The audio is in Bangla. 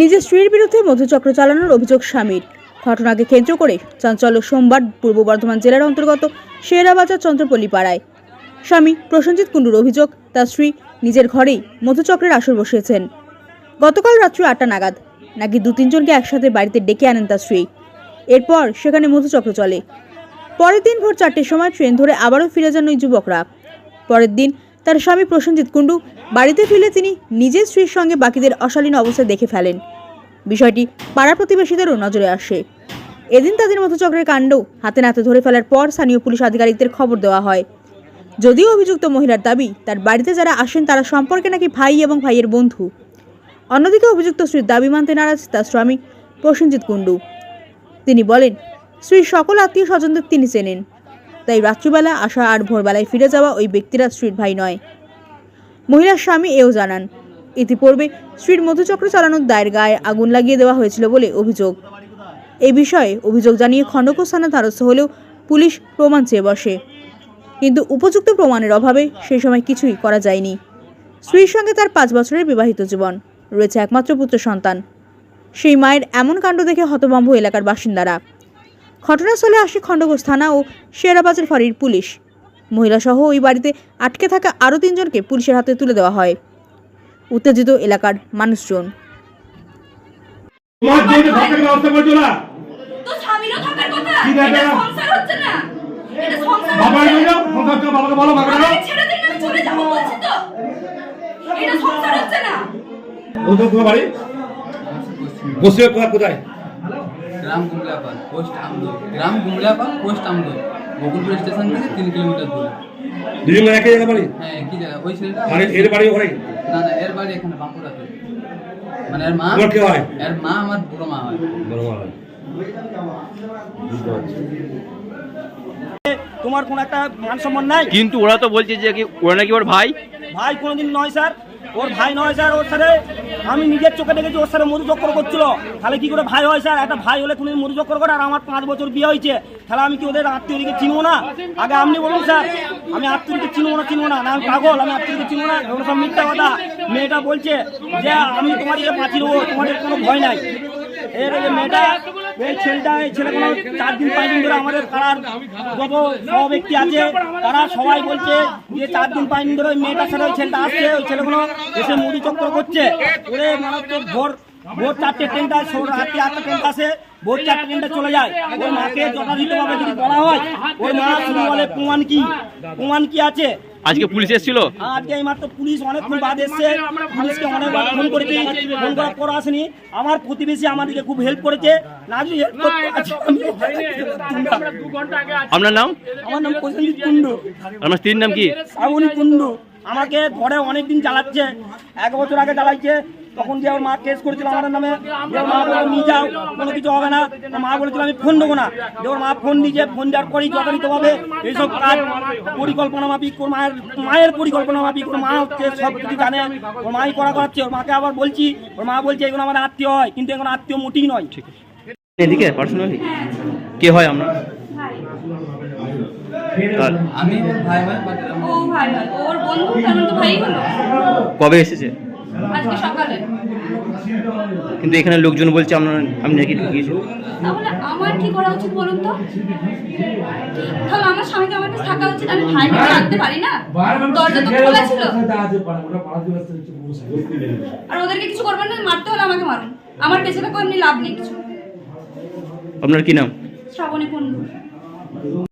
নিজের স্ত্রীর বিরুদ্ধে মধুচক্র চালানোর অভিযোগ স্বামীর। ঘটনাকে কেন্দ্র করে চাঞ্চল্য সোমবার পূর্ব বর্ধমান জেলার অন্তর্গত শেরাবাজার চন্দ্রপল্লী পাড়ায়। স্বামী প্রসেনজিৎ কুণ্ডুর অভিযোগ, তার স্ত্রী নিজের ঘরেই মধুচক্রের আসর বসিয়েছেন। গতকাল রাত্রি আটটা নাগাদ নাকি দু তিনজনকে একসাথে বাড়িতে ডেকে আনেন তার স্ত্রী। এরপর সেখানে মধুচক্র চলে। পরের দিন ভোর চারটের সময় ট্রেন ধরে আবারও ফিরে যান ওই যুবকরা। পরের দিন তার স্বামী প্রসেনজিৎ কুণ্ডু বাড়িতে ফিরে তিনি নিজের স্ত্রীর সঙ্গে বাকিদের অশালীন অবস্থা দেখে ফেলেন। বিষয়টি পাড়া প্রতিবেশীদেরও নজরে আসে। এদিন তাদের মধুচক্রের কাণ্ড হাতে নাতে ধরে ফেলার পর স্থানীয় পুলিশ আধিকারিকদের খবর দেওয়া হয়। যদিও অভিযুক্ত মহিলার দাবি, তার বাড়িতে যারা আসেন তারা সম্পর্কে নাকি ভাই এবং ভাইয়ের বন্ধু। অন্যদিকে অভিযুক্ত স্ত্রীর দাবি মানতে নারাজ তার স্বামী প্রসেনজিৎ কুণ্ডু। তিনি বলেন, স্ত্রীর সকল আত্মীয় স্বজনদের তিনি চেনেন। তাই রাত্রিবেলা আসা আর ভোরবেলায় ফিরে যাওয়া ওই ব্যক্তিরা স্ত্রীর ভাই নয়। মহিলার স্বামী এও জানান, ইতিপূর্বে স্ত্রীর মধুচক্র চালানোর দায়ের গায়ে আগুন লাগিয়ে দেওয়া হয়েছিল বলে অভিযোগ। এ বিষয়ে অভিযোগ জানিয়ে খণ্ডকোষ থানা দ্বারস্থ হলেও পুলিশ প্রমাণ চেয়ে বসে। কিন্তু উপযুক্ত প্রমাণের অভাবে সেই সময় কিছুই করা যায়নি। স্ত্রীর সঙ্গে তার পাঁচ বছরের বিবাহিত জীবন, রয়েছে একমাত্র পুত্র সন্তান। সেই মায়ের এমন কাণ্ড দেখে হতভম্ব এলাকার বাসিন্দারা। ঘটনাস্থলে আসে খণ্ডঘোষ থানা ও শেরাবাজার ফাঁড়ির পুলিশ। মহিলাসহ ওই বাড়িতে আটকে থাকা আরও তিনজনকে পুলিশের হাতে তুলে দেওয়া হয়। উত্তেজিত এলাকার মানুষজন। কোথায় তোমার বাড়ি পশ্চিমে কোথায় কোথায় গ্রাম গুমলাপাল পোস্ট গ্রাম গুমলাপাল পোস্ট বকুলপুর স্টেশন থেকে তিন কিলোমিটার দূরে। দুজন একই জায়গা বাড়ি? হ্যাঁ একই জায়গা ওই ছেলেটা আর এর বাড়ি ওখানে? না না এর বাড়ি এখানে বাঁকুড়াতে মানে এর মা তোমার কে হয়? এর মা আমার বুড়ো মা হয়। বড় মা হয়। তোমার কোনো একটা মান সম্মান নাই? কিন্তু ওরা তো বলছে যে কি ওরা নাকি ওর ভাই। ভাই কোনোদিন নয় স্যার। ওর ভাই নয় স্যার, ওর সাথে আমি নিজের চোখে দেখেছি, ওর সাথে মধু চক্কর করছিল। তাহলে কি করে ভাই হয় স্যার? একটা ভাই হলে তুমি মধু চক্কর করে আর আমার পাঁচ বছর বিয়ে হয়েছে। তাহলে আমি কি ওদের আত্মীয়দিকে চিনবো না? আগে আপনি বলুন স্যার, আমি আত্মীয়দিকে চিনবো না চিনবো না। আমি পাগল, আমি আত্মীয়কে চিনবো না। এগুলো সব মিথ্যা কথা। মেয়েটা বলছে যে, আমি তোমাদেরকে বাঁচিয়ে দেবো, তোমাদের কোনো ভয় নাই। এর মেয়েটা এই ছেলেটা, এই ছেলে চার দিন, পাঁচ দিন ধরে আমাদের ব্যক্তি আছে, তারা সবাই বলছে যে চার দিন, পাঁচ দিন ধরে ওই মেয়েটার সাথে ওই ছেলেটা আসছে, ওই ছেলেগুলো এসে মুড়ি চক্র করছে। ভোর ভোর চারটে ট্রেনটা রাত্রি আটটা ট্রেনটা আসে ভোর চারটে ট্রেনটা চলে যায়। ওর মাকে যথাযথভাবে যদি বলা হয় ওর মা শুধু বলে প্রমাণ কি? প্রমাণ কি আছে? আজকে পুলিশ এসেছিল? আজকে এই মাত্র পুলিশ অনেকক্ষণ বাদ এসছে। পুলিশকে অনেকবার ফোন করেছি ফোন করার পর আসেনি। আমার প্রতিবেশী আমাদেরকে খুব হেল্প করেছে। না যদি হেল্প আপনার নাম? আমার নাম প্রসেনজিৎ কুন্ডু আপনার স্ত্রীর নাম কি? শ্রাবণী কুন্ডু আমাকে ঘরে অনেক দিন চালাচ্ছে এক বছর আগে চালাইছে তখন যে আমার মা কেস করেছিল আমার নামে মা বলে নিয়ে যাও কোনো কিছু হবে না। মা বলেছিল আমি ফোন দেবো না। যে ওর মা ফোন দিয়েছে ফোন দেওয়ার পরেই যথাযথভাবে এইসব কাজ পরিকল্পনা মাফিক ওর মায়ের মায়ের পরিকল্পনা মাফিক ওর মা হচ্ছে সব কিছু জানে ওর মাই করা করাচ্ছে ওর মাকে আবার বলছি ওর মা বলছে এগুলো আমার আত্মীয় হয় কিন্তু এখন আত্মীয় মোটেই নয়। ঠিক এদিকে পার্সোনালি কে হয় আমরা? আর আমি ওর ভাই ভাই ও ভাই ওর বন্ধু তো ভাই হলো। কবে এসেছে? আজকে সকালে। কিন্তু এখানে লোকজন বলছে আপনার আমি নাকি ঢুকিয়েছি। তাহলে আমার কি করা উচিত বলুন তো? তাহলে আমার স্বামীকে আমার কাছে থাকা উচিত আমি ভাইকে রাখতে পারি না? দরজা তো খোলা ছিল। আর ওদেরকে কিছু করবেন না মারতে হলে আমাকে মারুন। আমার থাকো এমনি লাভ নেই কিছু। আপনার কি নাম? শ্রাবণী কুণ্ডু।